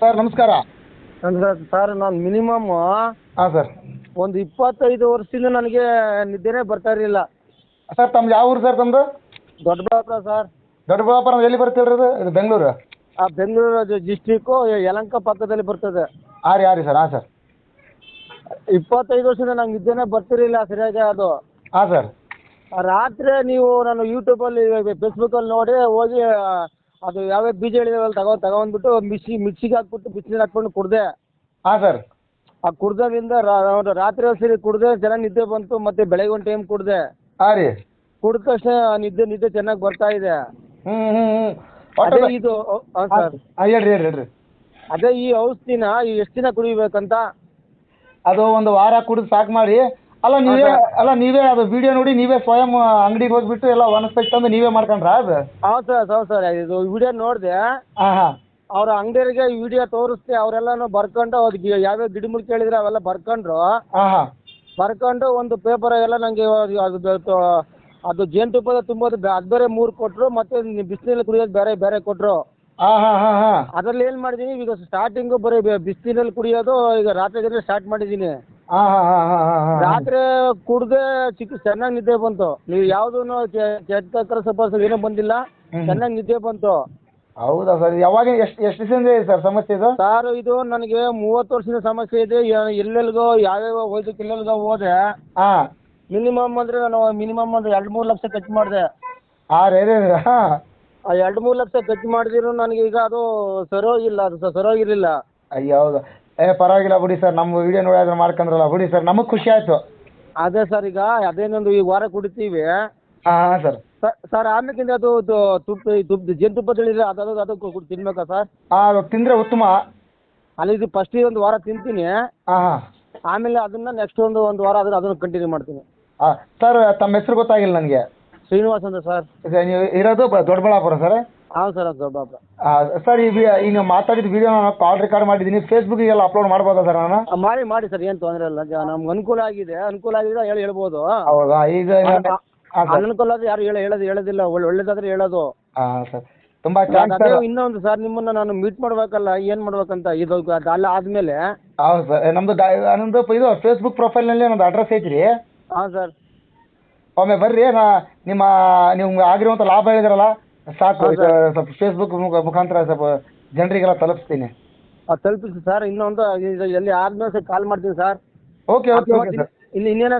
Sir ನಮಸ್ಕಾರ. ಅಂದ್ರೆ sir ನಾನು ಮಿನಿಮಮ್ ಹಾಂ ಸರ್. ಒಂದು ಇಪ್ಪತ್ತೈದು ವರ್ಷದಿಂದ ನನಗೆ ನಿದ್ದೆನೇ ಬರ್ತಾ ಇರಲಿಲ್ಲ. ಸರ್ ತಮ್ದು ಯಾವ ಊರು ಸರ್ ತಮ್ಮದು ದೊಡ್ಡಬಳ್ಳಾಪುರ ಸರ್. ದೊಡ್ಡಬಳ್ಳಾಪುರ ಎಲ್ಲಿ ಇದು ಇದು ಬೆಂಗಳೂರು? ಆ ಬೆಂಗಳೂರು ಡಿಸ್ಟಿಕ್ಕು ಯಲಂಕ ಪಕ್ಕದಲ್ಲಿ ಬರ್ತದೆ. ಆರಿ ರೀ ಹಾಂ ಸರ್. ಹಾಂ ಸರ್. ಇಪ್ಪತ್ತೈದು ವರ್ಷದಿಂದ ನಂಗೆ ನಿದ್ದೆನೇ ಬರ್ತಿರಲಿಲ್ಲ ಸರಿಯಾಗಿ ಅದು. ಹಾಂ ಸರ್. ಆ ರಾತ್ರಿ ನೀವು ನಾನು ಯೂಟ್ಯೂಬಲ್ಲಿ ಫೇಸ್ಬುಕ್ಕಲ್ಲಿ ನೋಡಿ ಹೋಗಿ ಅದು ಯಾವ್ಯಾವ ಬೀಜ ಹೇಳಿದಾವಲ್ಲ ತಗೋ ತಗೊಂಡ್ಬಿಟ್ಟು ಮಿಕ್ಸಿ ಮಿಕ್ಸಿಗೆ ಹಾಕ್ಬಿಟ್ಟು ಬಿಸಿನೀರು ಹಾಕ್ಕೊಂಡು ಕುಡ್ದೆ. ಹಾ ಸರ್ ಆ ಕುಡ್ದಾಗಿಂದ ರಾ- ರಾತ್ರಿ ಸರಿ ಕುಡ್ದೆ ಚೆನ್ನಾಗಿ ನಿದ್ದೆ ಬಂತು ಮತ್ತೆ ಬೆಳಗ್ಗೆ ಒಂದು ಟೈಮ್ ಕುಡ್ದೆ. ಹಾ ರೀ. ಕುಡ್ದ ತಕ್ಷಣ ನಿದ್ದೆ ನಿದ್ದೆ ಚೆನ್ನಾಗಿ ಬರ್ತಾ ಇದೆ. ಹ್ಞೂ ಹ್ಞೂ ಹ್ಞೂ ಅದೇ ಒಟ್ಟು ಇದು ಹಾಂ ಸರ್ ಹಾಂ ಹೇಳ್ರಿ ಹೇಳ್ರಿ ಹೇಳ್ರಿ. ಅದೇ ಈ ಔಷಧಿನ ಎಷ್ಟು ದಿನ ಕುಡಿಬೇಕಂತ? ಅದು ಒಂದು ವಾರ ಕುಡಿದು ಸಾಕು ಮಾಡಿ ಅಲ್ಲ ನೀವೇ ಅಲ್ಲ ನೀವೇ ಅದು ವಿಡಿಯೋ ನೋಡಿ ನೀವೇ ಸ್ವಯಂ ಅಂಗಡಿಗೆ ಹೋಗ್ಬಿಟ್ಟು ಎಲ್ಲ ವನಸ್ಪತಿ ತಂದು ನೀವೇ ಮಾಡ್ಕೊಂಡ್ರಾ ಅದು? ಹೌದು ಸರ್ ಹೌದು ಸರ್ ಇದು ವಿಡಿಯೋ ನೋಡಿದೆ. ಹಾಂ ಹಾಂ. ಅವ್ರ ಅಂಗಡಿಯರಿಗೆ ವಿಡಿಯೋ ತೋರಿಸ್ತಿ ಅವರೆಲ್ಲಾನು ಬರ್ಕೊಂಡು ಅದಕ್ಕೆ ಯಾವ್ಯಾವ ಗಿಡಮೂಲಿಕೆ ಹೇಳಿದ್ರೆ ಅವೆಲ್ಲ ಬರ್ಕೊಂಡ್ರು. ಹಾಂ ಹಾಂ. ಬರ್ಕೊಂಡು ಒಂದು ಪೇಪರ್ ಎಲ್ಲ ನಂಗೆ ಅದು ಅದು- ಅದು ಜೇನುತುಪ್ಪದ ತುಂಬೋದು ಬೆ- ಮೂರ್ ಬೇರೆ ಮೂರು ಕೊಟ್ರು ಮತ್ತೆ ಬಿಸಿನೀರಲ್ಲಿ ಕುಡಿಯೋದು ಬೇರೆ ಬೇರೆ ಕೊಟ್ರು. ಹಾಂ ಹಾಂ ಹಾಂ ಹಾಂ. ಅದ್ರಲ್ಲಿ ಏನ್ ಮಾಡಿದೀನಿ ಈಗ ಸ್ಟಾರ್ಟಿಂಗ್ ಬರೀ ಬಿಸಿನೀರಲ್ಲಿ ಕುಡಿಯೋದು ಈಗ ರಾತ್ರಿ ಸ್ಟಾರ್ಟ್ ಮಾಡಿದೀನಿ. ಹಾಂ ಹಾಂ ಹಾಂ ಹಾಂ ಹಾಂ ಹಾಂ. ರಾತ್ರಿ ಕುಡ್ದೆ ಚಿಕ್ಕ ಚೆನ್ನಾಗಿ ನಿದ್ದೆ ಬಂತು. ನೀವು ಯಾವುದೂ ಕೆಟ್ಟ ಕೆಲಸ ಏನೋ ಏನೂ ಬಂದಿಲ್ಲ. ಚೆನ್ನಾಗಿ ನಿದ್ದೆ ಬಂತು. ಹೌದಾ ಸರ್? ಯಾವಾಗ ಎಷ್ಟು ಎಷ್ಟು ದಿವಸದಿಂದ ಇದೆ ಸರ್ ಸಮಸ್ಯೆ ಇದು? ಸರ್ ಇದು ನನಗೆ ಮೂವತ್ತು ವರ್ಷದ ಸಮಸ್ಯೆ ಇದೆ. ಯ- ಎಲ್ಲೆಲ್ಗೋ ಯಾವ್ಯಾವ ಹೋಯ್ತು ಎಲ್ಲೆಲ್ಗೋ ಹೋದೆ. ಹಾ. ಮಿನಿಮಮ್ ಅಂದ್ರೆ ನಾನು ಮಿನಿಮಮ್ ಅಂದ್ರೆ ಎರಡು ಮೂರು ಲಕ್ಷ ಖರ್ಚು ಮಾಡಿದೆ. ಆ ರೇ ರೇ ಮೂರ್ ಆ ಎರಡು ಮೂರು ಲಕ್ಷ ಖರ್ಚು ಮಾಡಿದ್ರು ನನಗೆ ಈಗ ಅದು ಸರೋಗಿಲ್ಲ ಅದು ಸ- ಸರೋಗಿರ್ಲಿಲ್ಲ ಅಯ್ಯ ಹೌದು. ಏ ಪರವಾಗಿಲ್ಲ ಬಿಡಿ ಸರ್. ನಮ್ಮ ವಿಡಿಯೋ ನೋಡಿ ಅದನ್ನ ಮಾಡ್ಕೊಂಡ್ರಲ್ಲ ಬಿಡಿ ಸರ್. ನಮಗೆ ಖುಷಿ ಆಯ್ತು. ಅದೇ ಸರ್ ಈಗ ಅದೇನೊಂದು ಈ ವಾರ ಕುಡಿತೀವಿ ಹಾಂ ಸರ್. ಸರ್ ಆಮೇಕಿಂದ ಅದು ತುಪ್ಪ ತುಪ್ಪ ಜೇನುತುಪ್ಪ ತಿಳಿದ್ರೆ ಅದು ಅದು ತಿನ್ಬೇಕಾ ಸರ್? ಹಾಂ ತಿಂದರೆ ಉತ್ತಮ. ಅಲ್ಲಿ ಇದು ಫಸ್ಟಿಗೆ ಒಂದು ವಾರ ತಿಂತೀನಿ. ಹಾಂ ಹಾಂ. ಆಮೇಲೆ ಅದನ್ನ ನೆಕ್ಸ್ಟ್ ಒಂದು ಒಂದು ವಾರ ಆದ್ರೆ ಅದನ್ನ ಕಂಟಿನ್ಯೂ ಮಾಡ್ತೀನಿ. ಹಾಂ ಸರ್ ತಮ್ಮ ಹೆಸರು ಗೊತ್ತಾಗಿಲ್ಲ ನನಗೆ. ಶ್ರೀನಿವಾಸ್ ಅಂತ ಸರ್. ನೀವು ಇರೋದು ಬ- ದೊಡ್ಡಬಳ್ಳಾಪುರ ಸರ್? ಹಾಂ ಸರ್ ಅದು ಸರ್ ಈಗ ಈಗ ನೀವು ಮಾತಾಡಿದ ವಿಡಿಯೋ ನಾನು ಕಾಲ್ ರೆಕಾರ್ಡ್ ಮಾಡಿದ್ದೀನಿ. ಫೇಸ್ಬುಕ್ಗೆಲ್ಲ ಅಪ್ಲೋಡ್ ಮಾಡ್ಬೋದಾ ಸರ್ ನಾನು? ಆ, ಮಾಡಿ ಮಾಡಿ ಸರ್ ಏನು ತೊಂದರೆ ಇಲ್ಲ. ಜ- ನಮ್ಗೆ ಅನುಕೂಲ ಆಗಿದೆ. ಅನುಕೂಲ ಆಗಿದೆ ಹೇಳಿ ಹೇಳ್ಬೋದು. ಹೌದಾ? ಈಗ ಹಾಂ ಸರ್. ಅನನುಕೂಲ ಆದ್ರೆ ಯಾರು ಹೇಳ ಹೇಳೋದು ಹೇಳೋದಿಲ್ಲ. ಒಳ್ಳೆ ಒಳ್ಳೇದಾದ್ರೆ ಹೇಳೋದು. ಹಾಂ ಸರ್. ತುಂಬ ಥ್ಯಾಂಕ್ಸ್ ಅದೇ ಸರ್. ಇನ್ನೊಂದು ಸರ್ ನಿಮ್ಮನ್ನ ನಾನು ಮೀಟ್ ಮಾಡ್ಬೇಕಲ್ಲ ಏನ್ ಮಾಡ್ಬೇಕಂತ ಇದು ಅದು ಅಲ್ಲ ಆದ್ಮೇಲೆ. ಹೌದು ಸರ್. ನಮ್ಮದು ಡಾ ನಮ್ಮದು ಇದು ಫೇಸ್ಬುಕ್ ಪ್ರೊಫೈಲ್ನಲ್ಲಿ ನಮ್ಮದು ಅಡ್ರೆಸ್ ಐತ್ರಿ? ಹಾ ಸರ್. ಒಮ್ಮೆ ಬರ್ರಿ ನಾ ನಿಮ್ಮ ನಿಮ್ಗೆ ಆಗಿರುವಂತ ಲಾಭ ಹೇಳಿದ್ರಲ್ಲ ಸಾಕು ಇದು ಸ್ವಲ್ಪ ಫೇಸ್ಬುಕ್ ಮುಖ ಮುಖಾಂತರ ಸ್ವಲ್ಪ ಜನರಿಗೆಲ್ಲ ತಲುಪಿಸ್ತೀನಿ. ತಲುಪಿಸಿ ಸರ್ ಇನ್ನೊಂದು ಇದು ಎಲ್ಲಿ ಆದ್ಮೇಲೆ ಕಾಲ್ ಮಾಡ್ತೀನಿ sir okay okay okay sir ಇಲ್ಲಿ ಇನ್ನೇನ